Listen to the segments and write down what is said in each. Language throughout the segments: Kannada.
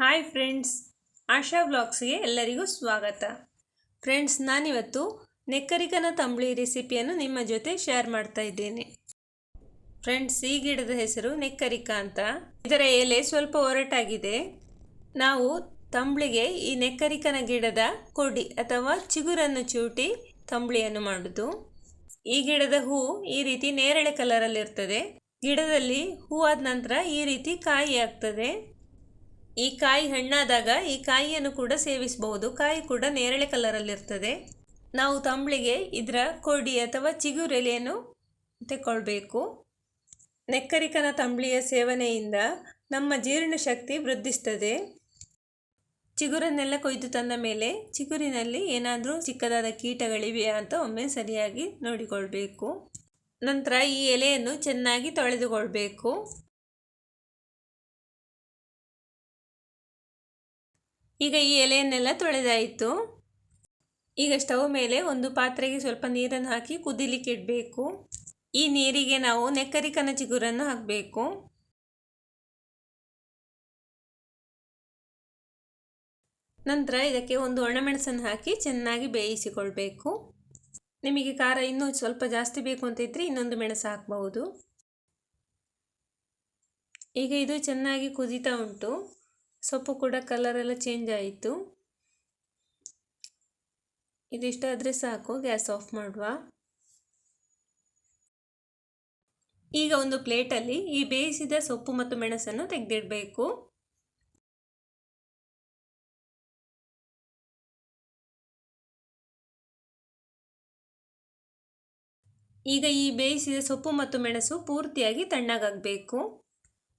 ಹಾಯ್ ಫ್ರೆಂಡ್ಸ್, ಆಶಾ ಬ್ಲಾಗ್ಸ್ಗೆ ಎಲ್ಲರಿಗೂ ಸ್ವಾಗತ. ಫ್ರೆಂಡ್ಸ್, ನಾನಿವತ್ತು ನೆಕ್ಕರಿಕನ ತಂಬಳಿ ರೆಸಿಪಿಯನ್ನು ನಿಮ್ಮ ಜೊತೆ ಶೇರ್ ಮಾಡ್ತಾ ಇದ್ದೇನೆ. ಫ್ರೆಂಡ್ಸ್, ಈ ಗಿಡದ ಹೆಸರು ನೆಕ್ಕರಿಕ ಅಂತ. ಇದರ ಎಲೆ ಸ್ವಲ್ಪ ಒರಟಾಗಿದೆ. ನಾವು ತಂಬಳಿಗೆ ಈ ನೆಕ್ಕರಿಕನ ಗಿಡದ ಕೊಡಿ ಅಥವಾ ಚಿಗುರನ್ನು ಚೂಟಿ ತಂಬಳಿಯನ್ನು ಮಾಡುದು. ಈ ಗಿಡದ ಹೂ ಈ ರೀತಿ ನೇರಳೆ ಕಲರಲ್ಲಿರ್ತದೆ ಗಿಡದಲ್ಲಿ ಹೂವಾದ ನಂತರ ಈ ರೀತಿ ಕಾಯಿ ಆಗ್ತದೆ ಈ ಕಾಯಿ ಹಣ್ಣಾದಾಗ ಈ ಕಾಯಿಯನ್ನು ಕೂಡ ಸೇವಿಸಬಹುದು. ಕಾಯಿ ಕೂಡ ನೇರಳೆ ಕಲರಲ್ಲಿರ್ತದೆ. ನಾವು ತಂಬಳಿಗೆ ಇದರ ಕೊಡಿ ಅಥವಾ ಚಿಗುರೆಲೆಯನ್ನು ತೆಕ್ಕೊಳ್ಬೇಕು. ನೆಕ್ಕರಿಕನ ತಂಬಳಿಯ ಸೇವನೆಯಿಂದ ನಮ್ಮ ಜೀರ್ಣಶಕ್ತಿ ವೃದ್ಧಿಸ್ತದೆ. ಚಿಗುರನ್ನೆಲ್ಲ ಕೊಯ್ದು ತಂದ ಮೇಲೆ ಚಿಗುರಿನಲ್ಲಿ ಏನಾದರೂ ಚಿಕ್ಕದಾದ ಕೀಟಗಳಿವೆಯಾ ಅಂತ ಒಮ್ಮೆ ಸರಿಯಾಗಿ ನೋಡಿಕೊಳ್ಬೇಕು. ನಂತರ ಈ ಎಲೆಯನ್ನು ಚೆನ್ನಾಗಿ ತೊಳೆದುಕೊಳ್ಬೇಕು. ಈಗ ಈ ಎಲೆಯನ್ನೆಲ್ಲ ತೊಳೆದಾಯಿತು. ಈಗ ಸ್ಟವ್ ಮೇಲೆ ಒಂದು ಪಾತ್ರೆಗೆ ಸ್ವಲ್ಪ ನೀರನ್ನು ಹಾಕಿ ಕುದಿಲಿಕ್ಕೆ ಇಡಬೇಕು. ಈ ನೀರಿಗೆ ನಾವು ನೆಕ್ಕರಿಕನ ಚಿಗುರನ್ನು ಹಾಕಬೇಕು. ನಂತರ ಇದಕ್ಕೆ ಒಂದು ಒಣಮೆಣಸನ್ನು ಹಾಕಿ ಚೆನ್ನಾಗಿ ಬೇಯಿಸಿಕೊಳ್ಬೇಕು. ನಿಮಗೆ ಖಾರ ಇನ್ನೂ ಸ್ವಲ್ಪ ಜಾಸ್ತಿ ಬೇಕು ಅಂತ ಇದ್ದರೆ ಇನ್ನೊಂದು ಮೆಣಸು ಹಾಕಬಹುದು ಈಗ ಇದು ಚೆನ್ನಾಗಿ ಕುದೀತಾ ಉಂಟು. ಸೊಪ್ಪು ಕೂಡ ಕಲರೆಲ್ಲ ಚೇಂಜ್ ಆಯಿತು. ಇದಿಷ್ಟಾದರೆ ಸಾಕು, ಗ್ಯಾಸ್ ಆಫ್ ಮಾಡುವ. ಈಗ ಒಂದು ಪ್ಲೇಟಲ್ಲಿ ಈ ಬೇಯಿಸಿದ ಸೊಪ್ಪು ಮತ್ತು ಮೆಣಸನ್ನು ತೆಗೆದಿಡಬೇಕು. ಈಗ ಈ ಬೇಯಿಸಿದ ಸೊಪ್ಪು ಮತ್ತು ಮೆಣಸು ಪೂರ್ತಿಯಾಗಿ ತಣ್ಣಗಾಗಬೇಕು.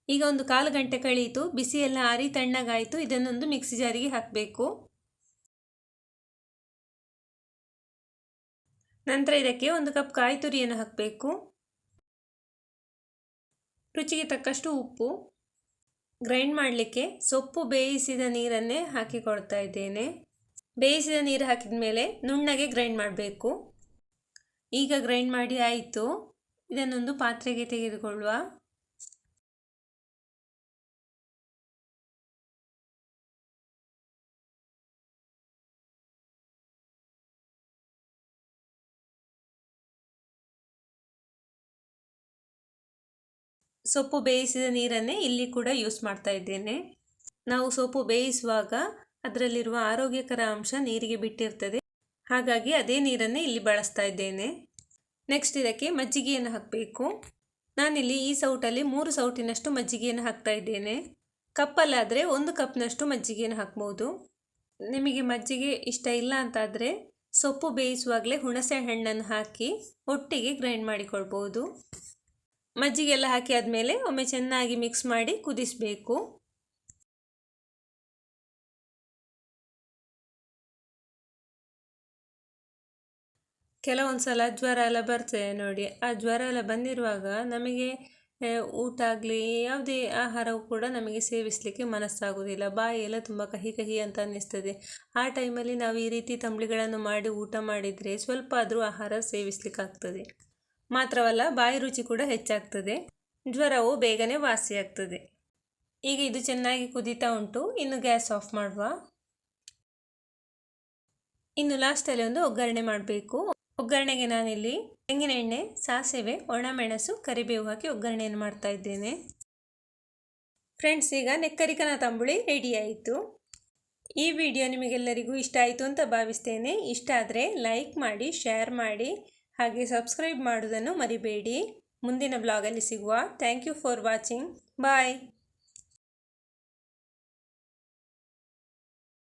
ಈಗ ಒಂದು ಕಾಲು ಗಂಟೆ ಕಳೀತು ಬಿಸಿ ಎಲ್ಲ ಆರಿ ತಣ್ಣಗಾಯಿತು, ಇದನ್ನೊಂದು ಮಿಕ್ಸಿ ಜಾರಿಗೆ ಹಾಕಬೇಕು. ನಂತರ ಇದಕ್ಕೆ ಒಂದು ಕಪ್ ಕಾಯಿ ತುರಿಯನ್ನು ಹಾಕಬೇಕು. ರುಚಿಗೆ ತಕ್ಕಷ್ಟು ಉಪ್ಪು. ಗ್ರೈಂಡ್ ಮಾಡಲಿಕ್ಕೆ ಸೊಪ್ಪು ಬೇಯಿಸಿದ ನೀರನ್ನೇ ಹಾಕಿಕೊಳ್ತಾ ಇದ್ದೇನೆ. ಬೇಯಿಸಿದ ನೀರು ಹಾಕಿದ ಮೇಲೆ ನುಣ್ಣಗೆ ಗ್ರೈಂಡ್ ಮಾಡಬೇಕು. ಈಗ ಗ್ರೈಂಡ್ ಮಾಡಿ ಆಯಿತು. ಇದನ್ನೊಂದು ಪಾತ್ರೆಗೆ ತೆಗೆದುಕೊಳ್ಳುವ. ಸೊಪ್ಪು ಬೇಯಿಸಿದ ನೀರನ್ನೇ ಇಲ್ಲಿ ಕೂಡ ಯೂಸ್ ಮಾಡ್ತಾ ಇದ್ದೇನೆ. ನಾವು ಸೊಪ್ಪು ಬೇಯಿಸುವಾಗ ಅದರಲ್ಲಿರುವ ಆರೋಗ್ಯಕರ ಅಂಶ ನೀರಿಗೆ ಬಿಟ್ಟಿರ್ತದೆ. ಹಾಗಾಗಿ ಅದೇ ನೀರನ್ನೇ ಇಲ್ಲಿ ಬಳಸ್ತಾ ಇದ್ದೇನೆ. ನೆಕ್ಸ್ಟ್ ಇದಕ್ಕೆ ಮಜ್ಜಿಗೆಯನ್ನು ಹಾಕಬೇಕು. ನಾನಿಲ್ಲಿ ಈ ಸೌಟಲ್ಲಿ ಮೂರು ಸೌಟಿನಷ್ಟು ಮಜ್ಜಿಗೆಯನ್ನು ಹಾಕ್ತಾ ಇದ್ದೇನೆ. ಕಪ್ಪಲ್ಲಾದರೆ ಒಂದು ಕಪ್ನಷ್ಟು ಮಜ್ಜಿಗೆಯನ್ನು ಹಾಕ್ಬೋದು. ನಿಮಗೆ ಮಜ್ಜಿಗೆ ಇಷ್ಟ ಇಲ್ಲ ಅಂತಾದರೆ ಸೊಪ್ಪು ಬೇಯಿಸುವಾಗಲೇ ಹುಣಸೆ ಹಣ್ಣನ್ನು ಹಾಕಿ ಒಟ್ಟಿಗೆ ಗ್ರೈಂಡ್ ಮಾಡಿಕೊಳ್ಬೋದು. ಮಜ್ಜಿಗೆಲ್ಲ ಹಾಕಿ ಆದಮೇಲೆ ಒಮ್ಮೆ ಚೆನ್ನಾಗಿ ಮಿಕ್ಸ್ ಮಾಡಿ ಕುದಿಸಬೇಕು. ಕೆಲವೊಂದು ಸಲ ಜ್ವರ ಎಲ್ಲ ಬರ್ತದೆ ನೋಡಿ. ಆ ಜ್ವರ ಎಲ್ಲ ಬಂದಿರುವಾಗ ನಮಗೆ ಊಟ ಆಗಲಿ, ಯಾವುದೇ ಆಹಾರವು ಕೂಡ ನಮಗೆ ಸೇವಿಸಲಿಕ್ಕೆ ಮನಸ್ಸಾಗೋದಿಲ್ಲ. ಬಾಯಿ ಎಲ್ಲ ತುಂಬ ಕಹಿ ಕಹಿ ಅಂತ ಅನ್ನಿಸ್ತದೆ. ಆ ಟೈಮಲ್ಲಿ ನಾವು ಈ ರೀತಿ ತಂಬಳಿಗಳನ್ನು ಮಾಡಿ ಊಟ ಮಾಡಿದರೆ ಸ್ವಲ್ಪ ಆದರೂ ಆಹಾರ ಸೇವಿಸಲಿಕ್ಕಾಗ್ತದೆ. ಮಾತ್ರವಲ್ಲ ಬಾಯಿ ರುಚಿ ಕೂಡ ಹೆಚ್ಚಾಗ್ತದೆ. ಜ್ವರವು ಬೇಗನೆ ವಾಸಿಯಾಗ್ತದೆ. ಈಗ ಇದು ಚೆನ್ನಾಗಿ ಕುದೀತಾ ಉಂಟು. ಇನ್ನು ಗ್ಯಾಸ್ ಆಫ್ ಮಾಡುವ. ಇನ್ನು ಲಾಸ್ಟಲ್ಲಿ ಒಂದು ಒಗ್ಗರಣೆ ಮಾಡಬೇಕು. ಒಗ್ಗರಣೆಗೆ ನಾನಿಲ್ಲಿ ತೆಂಗಿನ ಎಣ್ಣೆ, ಸಾಸಿವೆ, ಒಣಮೆಣಸು, ಕರಿಬೇವು ಹಾಕಿ ಒಗ್ಗರಣೆಯನ್ನು ಮಾಡ್ತಾ ಇದ್ದೇನೆ. ಫ್ರೆಂಡ್ಸ್, ಈಗ ನೆಕ್ಕರಿಕನ ತಂಬುಳಿ ರೆಡಿ ಆಯಿತು. ಈ ವಿಡಿಯೋ ನಿಮಗೆಲ್ಲರಿಗೂ ಇಷ್ಟ ಆಯಿತು ಅಂತ ಭಾವಿಸ್ತೇನೆ. ಇಷ್ಟ ಆದರೆ ಲೈಕ್ ಮಾಡಿ, ಶೇರ್ ಮಾಡಿ. ಹಾಗೆ ಸಬ್ಸ್ಕ್ರೈಬ್ ಮಾಡೋದನ್ನು ಮರಿಬೇಡಿ. ಮುಂದಿನ ಬ್ಲಾಗಲ್ಲಿ ಸಿಗುವ. Thank you for watching bye